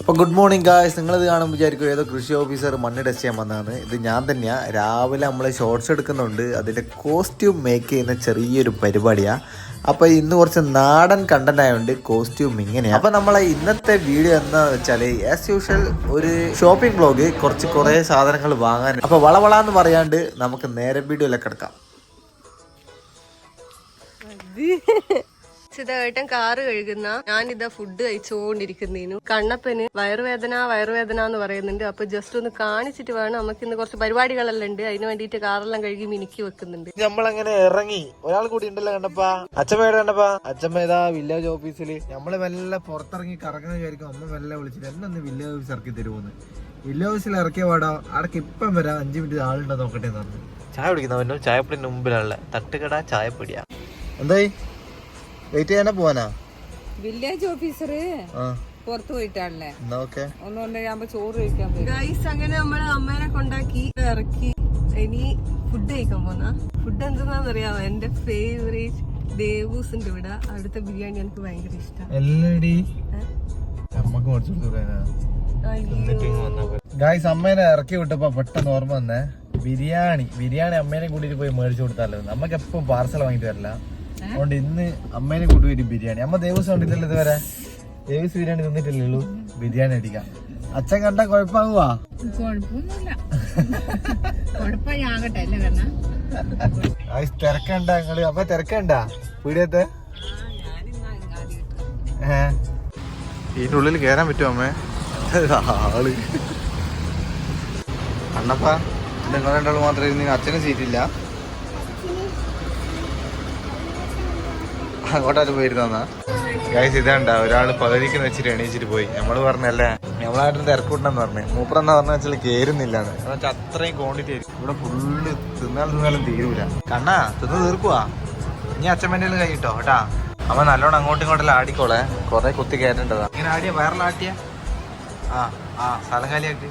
അപ്പോൾ good morning guys നിങ്ങളിത് കാണുമ്പോൾ വിചാരിക്കും ഏതോ കൃഷി ഓഫീസർ മണ്ണ് ടെസ്റ്റ് ചെയ്യാൻ വന്നതാണ്. ഇത് ഞാൻ തന്നെയാണ് രാവിലെ നമ്മൾ ഷോർട്സ് എടുക്കുന്നുണ്ട്. അതിന്റെ കോസ്റ്റ്യൂം മേക്ക് ചെയ്യുന്ന ചെറിയൊരു പരിപാടിയാണ് അപ്പോൾ ഇന്ന് കുറച്ച് നാടൻ കണ്ടന്റ് ആയതുകൊണ്ട് കോസ്റ്റ്യൂം ഇങ്ങനെയാണ് അപ്പോൾ നമ്മളെ ഇന്നത്തെ വീഡിയോ എന്താ വെച്ചാൽ ആസ് യൂഷ്വൽ ഒരു ഷോപ്പിംഗ് ബ്ലോഗ് കുറച്ച് കുറേ സാധനങ്ങൾ വാങ്ങാൻ. അപ്പോൾ വളവളാന്ന് പറയാണ്ട് നമുക്ക് നേരെ വീഡിയോയിലൊക്കെ കിടക്കാം. ചിതേട്ടൻ കാറ് കഴുകുന്ന ഞാനിതാ ഫുഡ് കഴിച്ചുകൊണ്ടിരിക്കുന്നതിനു കണ്ണപ്പന് വയറുവേദന വയറുവേദന എന്ന് പറയുന്നുണ്ട്. അപ്പൊ ജസ്റ്റ് ഒന്ന് കാണിച്ചിട്ട് വേണം നമുക്ക് ഇന്ന് കുറച്ച് പരിപാടികളെല്ലാം ഉണ്ട്. അതിന് വേണ്ടിയിട്ട് കാറെല്ലാം കഴുകി മിനുക്കി വെക്കുന്നുണ്ട്. നമ്മളങ്ങനെ ഇറങ്ങി. ഒരാൾ കൂടി ഉണ്ടല്ലോ കണ്ടപ്പാ. അച്ഛമ്മയുടെ കണ്ടപ്പാ? അച്ഛമ്മ ഏതാ വില്ലേജ് ഓഫീസിൽ നമ്മൾ വല്ല പുറത്തിറങ്ങി കറങ്ങുന്ന വിചാരിക്കും അമ്മ വല്ല വിളിച്ചിട്ട് എന്നൊന്ന് വില്ലേജ് ഓഫീസ് ഇറക്കി തരുമോന്ന് വില്ലേജ് ഓഫീസിൽ ഇറക്കിയ പാടാ. അടക്ക് ഇപ്പം വരാം. അഞ്ചു മിനിറ്റ് ആളുണ്ടോ നോക്കട്ടെ എന്ന് പറഞ്ഞു. ചായ കുടിക്കുന്നവനോ ചായപ്പൊടിന്റെ മുമ്പിലുള്ള തട്ടുകട ചായപ്പൊടിയാ. എന്തായി? വെയിറ്റ് ചെയ്യാനാ പോവാനാ? വില്ലേജ് ഓഫീസർ പുറത്തു പോയിട്ടാണല്ലേ? ഓക്കെ. ഒന്ന് കൊണ്ടുപോയാകുമ്പോ ചോറ് കഴിക്കാൻ ഗൈസ് അങ്ങനെ നമ്മൾ അമ്മേനെ കൊണ്ടാക്കി ഇറക്കി. ഇനി ഫുഡ് കഴിക്കാൻ പോന്ന. ഫുഡ് എന്തെന്നാന്നറിയാമോ എന്റെ ഫേവറേറ്റ് ദേവൂസിന്റെ ഇവിടെ അവിടുത്തെ ബിരിയാണി എനിക്ക് ഭയങ്കര ഇഷ്ടം. ഗായ്സ് അമ്മേനെ ഇറക്കി വിട്ടപ്പോ പെട്ടെന്ന് ഓർമ്മ വന്നേ. ബിരിയാണി. ബിരിയാണി അമ്മേനെ കൂട്ടിട്ട് പോയി മേടിച്ചു കൊടുത്താലോ? നമുക്ക് എപ്പം പാർസൽ വാങ്ങിട്ട് തരില്ല അതുകൊണ്ട് ഇന്ന് അമ്മേനെ കൂട്ടി വരും ബിരിയാണി. അമ്മ ദേവസ്വം കണ്ടിട്ടില്ല ഇതുവരെ? ദേവസ് ബിരിയാണി തിന്നിട്ടില്ലല്ലോ ബിരിയാണി അടിക്കാം. അച്ഛൻ കണ്ട കൊഴപ്പാകുവാ തിരക്കണ്ട നിങ്ങൾ അമ്മ തിരക്കണ്ട? പീടിയത്തെ ഇതിനുള്ളിൽ ഇതിന്റെ ഉള്ളിൽ കേറാൻ പറ്റുമോ അമ്മേ? ആൾ അണ്ണപ്പാ നിങ്ങൾ രണ്ടാൾ മാത്രമേ അച്ഛന് സീറ്റില്ല അങ്ങോട്ടാരും പോയിരുന്നാ ഗൈസ് ഇതാണ്ട ഒരാൾ പകുതിക്ക് വെച്ചിട്ട് എണീച്ചിട്ട് പോയി. നമ്മൾ പറഞ്ഞല്ലേ നമ്മളായിട്ട് തിരക്കൂട്ടെന്ന് പറഞ്ഞു. മൂപ്പറെന്ന് പറഞ്ഞ വെച്ചാൽ കേറുന്നില്ലാന്ന്. എന്ന് അത്രയും ക്വാണ്ടിറ്റി ആയിരിക്കും. ഇവിടെ ഫുള്ള് തിന്നാലും തിന്നാലും തീരൂല. കണ്ണാ തിന്ന് തീർക്കുവാ. ഇനി അച്ഛമ്മേന്റെ കൈ കിട്ടോ കേട്ടാ. അമ്മ നല്ലോണം അങ്ങോട്ടും ഇങ്ങോട്ടും ആടിക്കോളെ. കൊറേ കുത്തി കയറ്റേണ്ടതാ ഇങ്ങനെ ആടിയ വയറിലാട്ടിയ? ആ ആ സ്ഥലം കാലിയാക്കി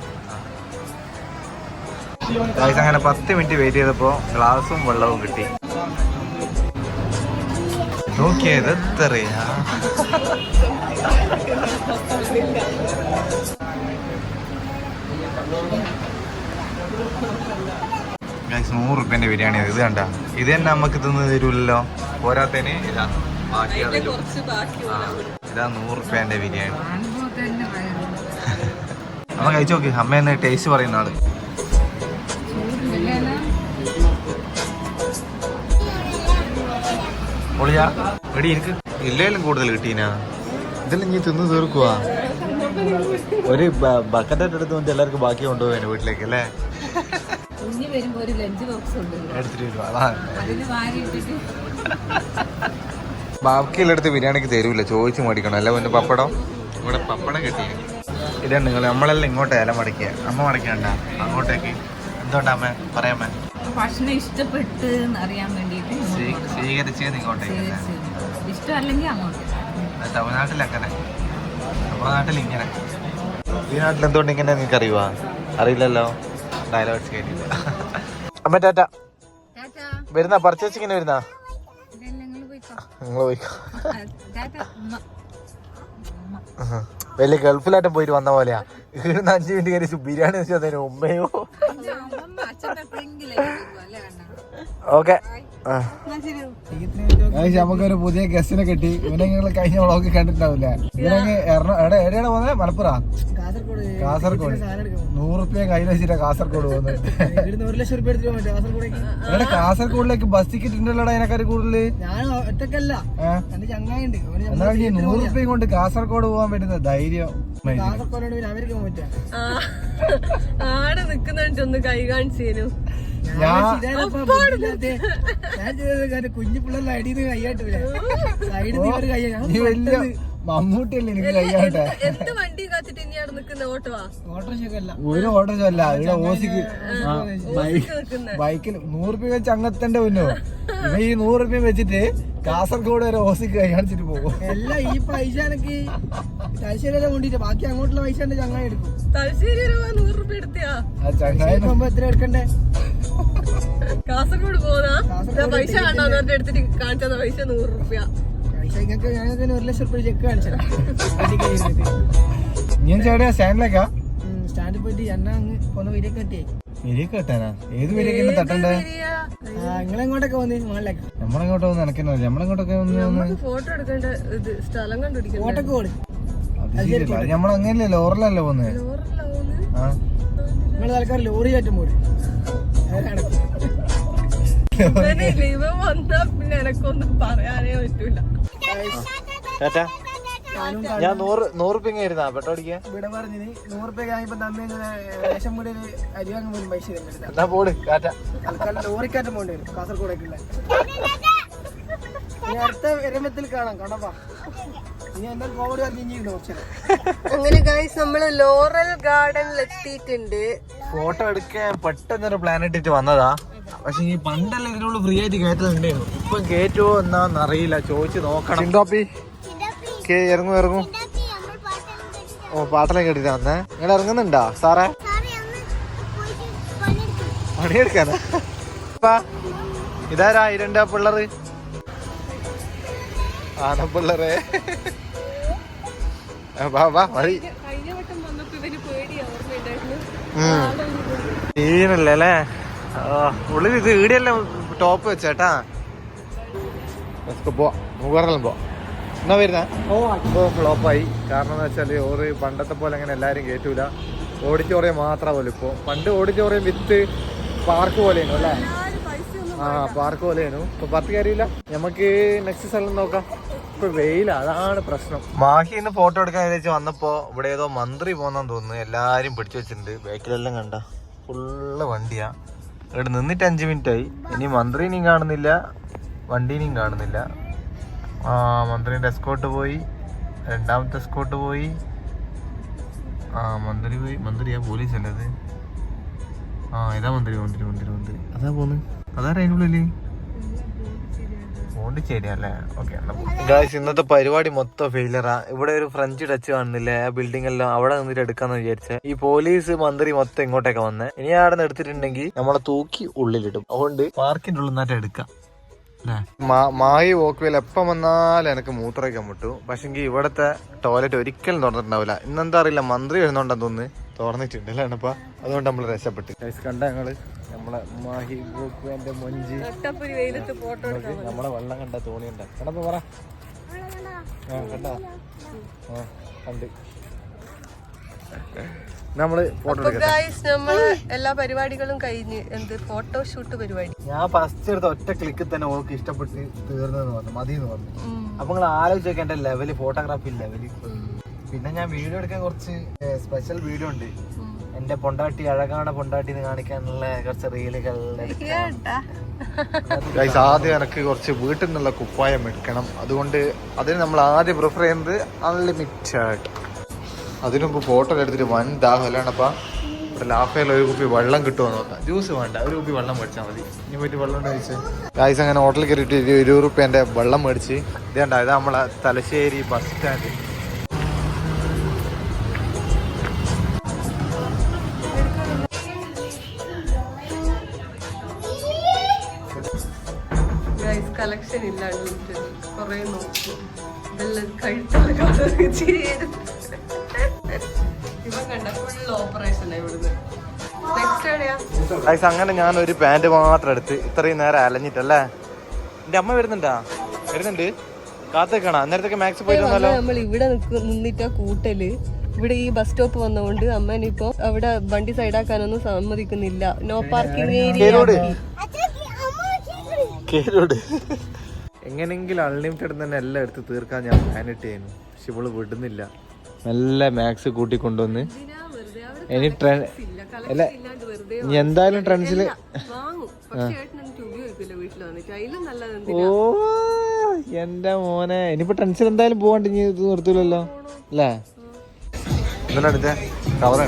അങ്ങനെ പത്ത് മിനിറ്റ് വെയിറ്റ് ചെയ്തപ്പോ ഗ്ലാസും വെള്ളവും കിട്ടി. നോക്കിയത് എത്രയാ നൂറ് റുപ്യന്റെ ബിരിയാണി ഇത് കണ്ട? ഇത് തന്നെ നമുക്ക് തിന്ന് തരുമല്ലോ പോരാത്തേനെ ഇതാ. ബാക്കി ഇതാ നൂറ് റുപ്യന്റെ ബിരിയാണി നമ്മൾ കഴിച്ചു നോക്ക്. അമ്മ എന്ന് ടേസ്റ്റ് പറയുന്ന ആൾ. പൊളിയാ. എടി എനിക്ക് ഇല്ലേലും കൂടുതൽ കിട്ടീനാ. ഇതെല്ലാം നീ തിന്ന് തീർക്കുവാ. ഒരു ബക്കറ്റായിട്ട് എടുത്ത് വന്നിട്ട് എല്ലാവർക്കും ബാക്കി കൊണ്ടുപോകാൻ വീട്ടിലേക്ക് അല്ലേ? ബാക്കിയുള്ളടുത്ത് ബിരിയാണിക്ക് തരൂല ചോദിച്ചു മേടിക്കണം. അല്ല പിന്നെ പപ്പടം? ഇവിടെ പപ്പടം കിട്ടി ഇതാണ് നിങ്ങൾ നമ്മളെല്ലാം ഇങ്ങോട്ട് ഇല മടക്കിയ അമ്മ മടക്കണ്ട അങ്ങോട്ടേക്ക്. എന്തോണ്ടാമേ അമ്മ? പറയാമേ ഭക്ഷണം ഇഷ്ടപ്പെട്ട് അറിയാൻ വേണ്ടിയിട്ട് സ്വീകരിച്ചത് ഇങ്ങോട്ടേക്ക്? ഇഷ്ടമല്ലെങ്കിൽ അങ്ങോട്ട്. അത് തമിഴ്നാട്ടിൽ അങ്ങനെ നമ്മുടെ നാട്ടിൽ ഇങ്ങനെ. ഈ നാട്ടിൽ എന്തുകൊണ്ട് ഇങ്ങനെ നിങ്ങൾക്ക് അറിയുവാ അറിയില്ലല്ലോ. ഡയലോഗ്സ് കേട്ടില്ല. അമ്മ ടാറ്റ. വരുന്ന പർച്ചേസിങ്ങിന് വരുന്ന? നിങ്ങൾ പോയിക്കോ. വലിയ ഗൾഫിലായിട്ട് പോയിട്ട് വന്ന പോലെയാ. ഇവിടുന്ന് അഞ്ചു മിനിറ്റ് കയറി ബിരിയാണി വെച്ചു അതിന് ഉമ്മയോ? ഓക്കെ. നമുക്കൊരു പുതിയ ഗസ്റ്റിനെ കിട്ടി. ഇവനെ നിങ്ങൾ കഴിഞ്ഞ വ്ളോഗ് കണ്ടിട്ടുണ്ടാവില്ല. ഇവനെ എവിടെയാണ് പോകുന്നത് മലപ്പുറം? കാസർഗോഡ്. നൂറ് റുപ്യ കയ്യിൽ വെച്ചിട്ടാ കാസർഗോഡ് പോകുന്നത് കാസർഗോഡിലേക്ക് ബസ് ടിക്കറ്റ് ഉണ്ടല്ലോ അതിനെക്കാര് കൂടുതൽ? എന്നാ ഈ നൂറ് റുപ്യ കൊണ്ട് കാസർഗോഡ് പോകാൻ പറ്റുന്ന ധൈര്യം. കാസർഗോഡ് ഒന്ന് കൈ കാണിച്ചേനു. കുഞ്ഞു പിള്ളേരുടെ അടിയിൽ നിന്ന് കൈയാട്ടില്ല സൈഡിൽ നിന്ന് ഒരു വലിയ മമ്മൂട്ടിയല്ലേ എനിക്ക് കഴിയാട്ടെ എന്ത് വണ്ടി കാത്തിട്ട് ഇനി അവിടെ ഓട്ടോവാ ഒരു ഓട്ടോ അല്ല ഇവിടെ ഓസിക്ക്. ബൈക്കിൽ നൂറ് രൂപ വെച്ച് അങ്ങത്തന്റെ മുന്നോ ഇവ ഈ നൂറ് രൂപ വെച്ചിട്ട് കാസർഗോഡ് വരെ ഓസിക്ക് കഴിയാണിച്ചിട്ട് കാണിച്ചിട്ട് പോകും എല്ലാം ഈ പൈസ എനിക്ക് വരെ കൊണ്ടിട്ട് ബാക്കി അങ്ങോട്ടുള്ള പൈസ എന്റെ ചങ്ങായി എടുക്കും. തലശ്ശേരി വരെ നൂറ് റുപ്യ എടുത്തിയാ? ആ ചങ്ങായി എത്ര എടുക്കണ്ടേ? കാസർഗോഡ് പോന്നാ? പൈസ കാണാൻ എടുത്തിട്ട് കാണിച്ചത പൈസ നൂറ് റുപ്യ ഞങ്ങൾക്ക് ഒരു ലക്ഷം റുപ്യ ചെക്ക് കാണിച്ചു ഞാൻ ചേട്ടാ സ്റ്റാൻഡിലേക്കാ? സ്റ്റാൻഡിൽ പോയിട്ട് എന്നെ അങ്ങ് കൊന്ന വീഡിയോ കെട്ടിയേ. വിരിയൊക്കെ കെട്ടാനാ? ഏത് വിരിയൊക്കെ തട്ടണ്ടേ? ആ നിങ്ങളെങ്ങോട്ടൊക്കെ വന്ന്? മുകളിലേക്ക് നമ്മളെങ്ങോട്ട് എനക്കെന്നോ നമ്മളെങ്ങോട്ടൊക്കെ ഒന്ന് ഫോട്ടോ എടുക്കേണ്ട ഇത് സ്ഥലം അത് അത് നമ്മളങ്ങനെയല്ലേ ലോറിലല്ലേ പോന്നെ ആ. നിങ്ങൾ തൽക്കാലം ലോറി കയറ്റം പോലും ചേട്ടാ ഞാൻ നൂറ് നൂറ് പിങ്ങ ഇരുന്നാ പെട്ടോ അടിക്കാൻ. ഇവിടെ പറഞ്ഞു നൂറ് രൂപ ആയപ്പോ തന്നെ റേഷൻ അരി വാങ്ങാൻ പോലും പൈസ തന്നില്ല എന്നാ പോട് കാറ്റ തൽക്കാലം ലോറിക്കയറ്റം പോകേണ്ടി വരും. കാസർഗോഡേക്കുള്ള ഇനി അടുത്ത വിരമത്തിൽ കാണാം. കണ്ടപ്പാ ഇനി എന്താ കോമഡി പറഞ്ഞിരുന്നു കുറച്ച്. അങ്ങനെ ഗൈസ് നമ്മൾ ലോറൽ ഗാർഡനിൽ എത്തിയിട്ടുണ്ട് ഫോട്ടോ എടുക്കാൻ പെട്ടെന്നൊരു പ്ലാൻ ഇട്ടിട്ട് വന്നതാ. പക്ഷെ ഈ പണ്ടല്ല ഇതിനുള്ള ഫ്രീ ആയിട്ട് കയറ്റുന്നുണ്ടായിരുന്നു ഇപ്പൊ കയറ്റുമോ എന്നാന്ന് അറിയില്ല ചോദിച്ചു നോക്കണം. ചിന്തോപ്പി ഇറങ്ങും ഇറങ്ങും. ഓ പാട്ടെല്ലാം കേട്ടിട്ട് വന്നേ. നിങ്ങൾ ഇറങ്ങുന്നുണ്ടോ സാറേ? പണിയെടുക്കാനാ? ഇതാരാ ഇരണ്ട പിള്ളറ് ആന ആ, വാ വാ മതി അല്ലേ? ഉള്ളിൽ ഇത് ഈടിയല്ല ടോപ്പ് വെച്ചേട്ടാ. പോ മുകറെല്ലാം പോ എന്നാ വരുന്ന? ഓ ഫ്ലോപ്പായി കാരണം എന്ന് വെച്ചാൽ ഓറ് പണ്ടത്തെ പോലെ അങ്ങനെ എല്ലാരും കേറ്റൂല. ഓഡിറ്റോറിയം മാത്രമല്ല ഇപ്പൊ. പണ്ട് ഓഡിറ്റോറിയം വിത്ത് പാർക്ക് പോലെയായിരുന്നു അല്ലേ? ആ പാർക്ക് പോലെയായിരുന്നു. ഇപ്പൊ പത്ത് കാര്യമില്ല. നമുക്ക് നെക്സ്റ്റ് സ്ഥലം നോക്കാം. ഇപ്പൊ വെയില അതാണ് പ്രശ്നം. മാഹി ഇന്ന് ഫോട്ടോ എടുക്കാൻ വിചാരിച്ച് വന്നപ്പോ ഇവിടെ ഏതോ മന്ത്രി പോന്നെന്ന് തോന്നുന്നു. എല്ലാരും പിടിച്ചു വെച്ചിട്ടുണ്ട്. ബാക്കിലെല്ലാം കണ്ട. ഫുള്ള് വണ്ടിയാ. ഇവിടെ നിന്നിട്ട് അഞ്ച് മിനിറ്റ് ആയി ഇനി മന്ത്രിനെയും കാണുന്നില്ല വണ്ടീനെയും കാണുന്നില്ല. ആ മന്ത്രിന്റെ എസ്കോട്ട് പോയി രണ്ടാമത്തെ എസ്കോട്ട് പോയി. ആ മന്ത്രി പോയി. മന്ത്രിയാ പോലീസ് അല്ലത് ആ ഇതാ മന്ത്രി? മന്ത്രി മന്ത്രി മന്ത്രി. അതാ പോന്ന്. അതാ അതിനുള്ളിൽ പോണ്ടിച്ചേരി അല്ലേ? ഓക്കെ ഗായ്സ് ഇന്നത്തെ പരിപാടി മൊത്തം ഫെയിലറാ ഇവിടെ ഒരു ഫ്രഞ്ച് ടച്ച് കാണുന്നില്ലേ ആ ബിൽഡിംഗ് എല്ലാം അവിടെ നിന്നിട്ട് എടുക്കാന്ന് വിചാരിച്ച. ഈ പോലീസ് മന്ത്രി മൊത്തം ഇങ്ങോട്ടേക്ക് വന്നേ. ഇനി അവിടെ നിന്ന് എടുത്തിട്ടുണ്ടെങ്കിൽ നമ്മളെ തൂക്കി ഉള്ളിലിടും. അതുകൊണ്ട് പാർക്കിന്റെ ഉള്ളിൽ നിന്നായിട്ട് എടുക്കാം. മായി വോക്കുവേൽ എപ്പം വന്നാലും എനിക്ക് മൂത്രയ്ക്കാൻ മുട്ടു. പക്ഷെങ്കിൽ ഇവിടത്തെ ടോയ്ലറ്റ് ഒരിക്കലും തുറന്നിട്ടുണ്ടാവില്ല. ഇന്നെന്താ അറിയില്ല മന്ത്രി വരുന്നുണ്ടെന്ന് തോന്നുന്നു. തുറന്നിട്ടുണ്ട് അല്ലേ അതുകൊണ്ട് നമ്മൾ രക്ഷപ്പെട്ടു. കണ്ട ഞങ്ങൾ നമ്മളെ മാഹി വോക്കുവേന്റെ മൊഞ്ചി. നമ്മളെ വെള്ളം കണ്ട തോണിയുണ്ട്. കണ്ടപ്പോ പറ. ആ കണ്ട ആ കണ്ട്. നമ്മൾ ഫോട്ടോ നമ്മൾ എല്ലാ പരിപാടികളും കഴിഞ്ഞ് എന്ത് ഫോട്ടോഷൂട്ട് പരിപാടി. ഞാൻ ഫസ്റ്റ് എടുത്ത ഒറ്റ ക്ലിക്കിൽ തന്നെ ഓൾക്ക് ഇഷ്ടപ്പെട്ട് തീർന്നെന്ന് പറഞ്ഞു മതി എന്ന് പറഞ്ഞു അപ്പൊ നിങ്ങൾ ആലോചിച്ചൊക്കെ എന്റെ ലെവൽ ഫോട്ടോഗ്രാഫി ലെവൽ പിന്നെ ഞാൻ വീഡിയോ എടുക്കാൻ കുറച്ച് സ്പെഷ്യൽ വീഡിയോ ഉണ്ട്. എന്റെ പൊണ്ടാട്ടി അഴകാണ പൊണ്ടാട്ടി എന്ന് കാണിക്കാനുള്ള കുറച്ച് റീലുകൾ ആദ്യം എനിക്ക് കുറച്ച് വീട്ടിൽ നിന്നുള്ള കുപ്പായം എടുക്കണം. അതുകൊണ്ട് അതിന് നമ്മൾ ആദ്യം പ്രിഫർ ചെയ്യുന്നത് അൺലിമിറ്റഡ് അതിനുമ്പ് ഫോട്ടോ എടുത്തിട്ട് വൻ ദാഹം അല്ലാണ്ടപ്പാ ഇവിടെ ലാഫയിൽ ഒരു കുപ്പി വെള്ളം കിട്ടുമോ നോക്കാം. ജ്യൂസ് വേണ്ട ഒരു കുപ്പി വെള്ളം മേടിച്ചാൽ മതി. ഇനി പോയിട്ട് വെള്ളം കഴിച്ച് ഗായ്സ് അങ്ങനെ ഹോട്ടലിൽ കയറിയിട്ട് ഇരുപത് ഇരുപത് റുപ്യന്റെ വെള്ളം മേടിച്ച്. ഇതേണ്ട ഇതാ നമ്മളെ തലശ്ശേരി ബസ് സ്റ്റാൻഡ് ഗൈസ് ഇല്ല കുറെ നോക്കും. ഇതെല്ലാം കഴിച്ചാൽ കളർ ഇവൻ കണ്ട ഫുൾ ഓപ്പറേഷൻ ഇവിടുന്ന്. എവിടെയാ അങ്ങനെ ഞാൻ ഒരു പാന്റ് മാത്രം എടുത്ത് ഇത്രയും നേരം അലഞ്ഞിട്ടല്ലേ? എന്റെ അമ്മ വരുന്നുണ്ടാ? വരുന്നുണ്ട്. കാത്തേക്കണ? അന്നേരത്തേക്ക് മാക്സ് പോയിട്ട് നമ്മൾ ഇവിടെ നിന്നിട്ടാ കൂട്ടൽ. ഇവിടെ ഈ ബസ് സ്റ്റോപ്പ് വന്നതുകൊണ്ട് അമ്മനിപ്പോ അവിടെ വണ്ടി സൈഡാക്കാനൊന്നും സമ്മതിക്കുന്നില്ല. നോ പാർക്കിംഗ് ഏരിയ എങ്ങനെങ്കിലും അൺലിമിറ്റഡ് തന്നെ എല്ലാം എടുത്ത് തീർക്കാൻ ഞാൻ പ്ലാനിട്ട് ചെയ്യുന്നു പക്ഷെ ഇവൾ വിടുന്നില്ല. നല്ല മാക്സ് കൂട്ടി കൊണ്ടുവന്ന്. ഇനി അല്ല ഇനി എന്തായാലും ട്രെൻഡ്സിൽ നല്ലത് ഓ എന്റെ മോനെ. ഇനിയിപ്പോ ടെൻഷൻ എന്തായാലും പോവാണ്ട് ഇനി ഇത് നിർത്തൂലല്ലോ. അല്ലേ? ഇന്നലെ അടുത്ത കവർ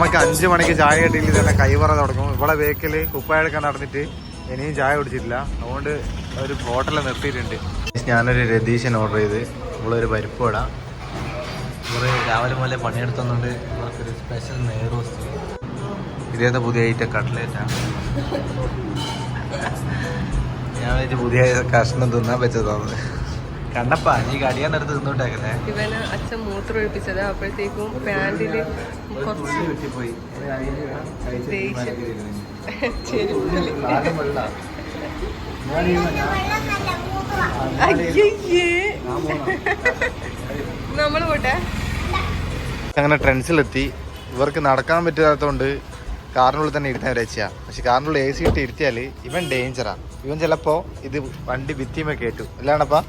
അമ്മയ്ക്ക് അഞ്ചു മണിക്ക് ചായ കിട്ടിയില്ല തന്നെ കൈവറ തുടങ്ങും. ഇവിടെ വേക്കൽ കുപ്പായെടുക്കാൻ നടന്നിട്ട് ഇനിയും ചായ കുടിച്ചിട്ടില്ല. അതുകൊണ്ട് ഒരു ഹോട്ടലിൽ നിർത്തിയിട്ടുണ്ട്. ഞാനൊരു രതീശൻ ഓർഡർ ചെയ്ത്. നമ്മളൊരു പരിപ്പ് വട. കുറേ രാവിലെ മുതലേ പണിയെടുത്തുന്നുണ്ട് ഇവർക്കൊരു സ്പെഷ്യൽ നെയ്റോസ്റ്റ് ഇതേത്തെ പുതിയ ഐറ്റം കട്ട്ലേറ്റാണ് ഞാൻ വെച്ച് പുതിയ കഷ്ണം തിന്നാൻ വെച്ചതാണ് കണ്ണപ്പ നീ കടിയാൻ എടുത്ത് തിന്നോട്ടേക്കല്ലേ ഇവന് അച്ഛൻ മൂത്രം ഒഴിപ്പിച്ചത് അപ്പോഴത്തേക്കും പാൻറിൽ നമ്മൾ പോട്ടെ. അങ്ങനെ ട്രെൻസിലെത്തി ഇവർക്ക് നടക്കാൻ പറ്റാത്തതുകൊണ്ട് കാറിനുള്ളിൽ തന്നെ ഇരുത്താൻ രചിയ പക്ഷെ കാറിനുള്ളിൽ എ സി ഇട്ട് ഇരുത്തിയാൽ ഇവൻ ഡേഞ്ചറാണ് ഇവൻ ചിലപ്പോ ഇത് വണ്ടി ഭിത്തിമേ കേട്ടു അല്ലാണപ്പാ.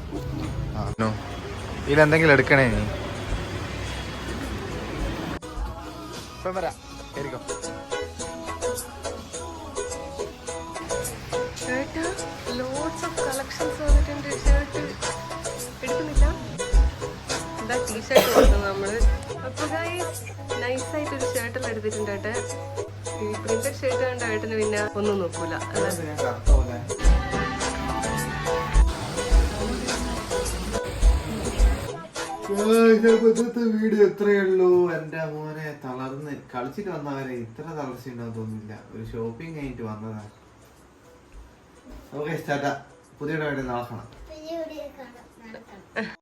ഇതിലെന്തെങ്കിലും എടുക്കണേ നീ? ഇപ്പം വരാം. കേറിക്കോ. ലോട്ട്സ് ഓഫ് കളക്ഷൻസ് വന്നിട്ടുണ്ട് ഷർട്ട് എടുക്കുന്നില്ല? എന്താ ടീഷർട്ട് കൊടുക്കുന്നത് നമ്മൾ. അപ്പൊ നൈസായിട്ട് ഒരു ഷർട്ടെല്ലാം എടുത്തിട്ടുണ്ട് ഈ പ്രിന്റഡ് ഷർട്ട് കണ്ട ഏട്ടന് പിന്നെ ഒന്നും നോക്കൂല. അല്ല? ഇന്നത്തെ വീഡിയോ എത്രയേ ഉള്ളൂ? എന്റെ മോനെ തളർന്ന്. കളിച്ചിട്ട് വന്നവരെ ഇത്ര തളർച്ച ഉണ്ടാവും തോന്നുന്നില്ല. ഒരു ഷോപ്പിംഗ് കഴിഞ്ഞിട്ട് വന്നതാ. ഓക്കെ ചേട്ടാ പുതിയ നാളെ കാണാം.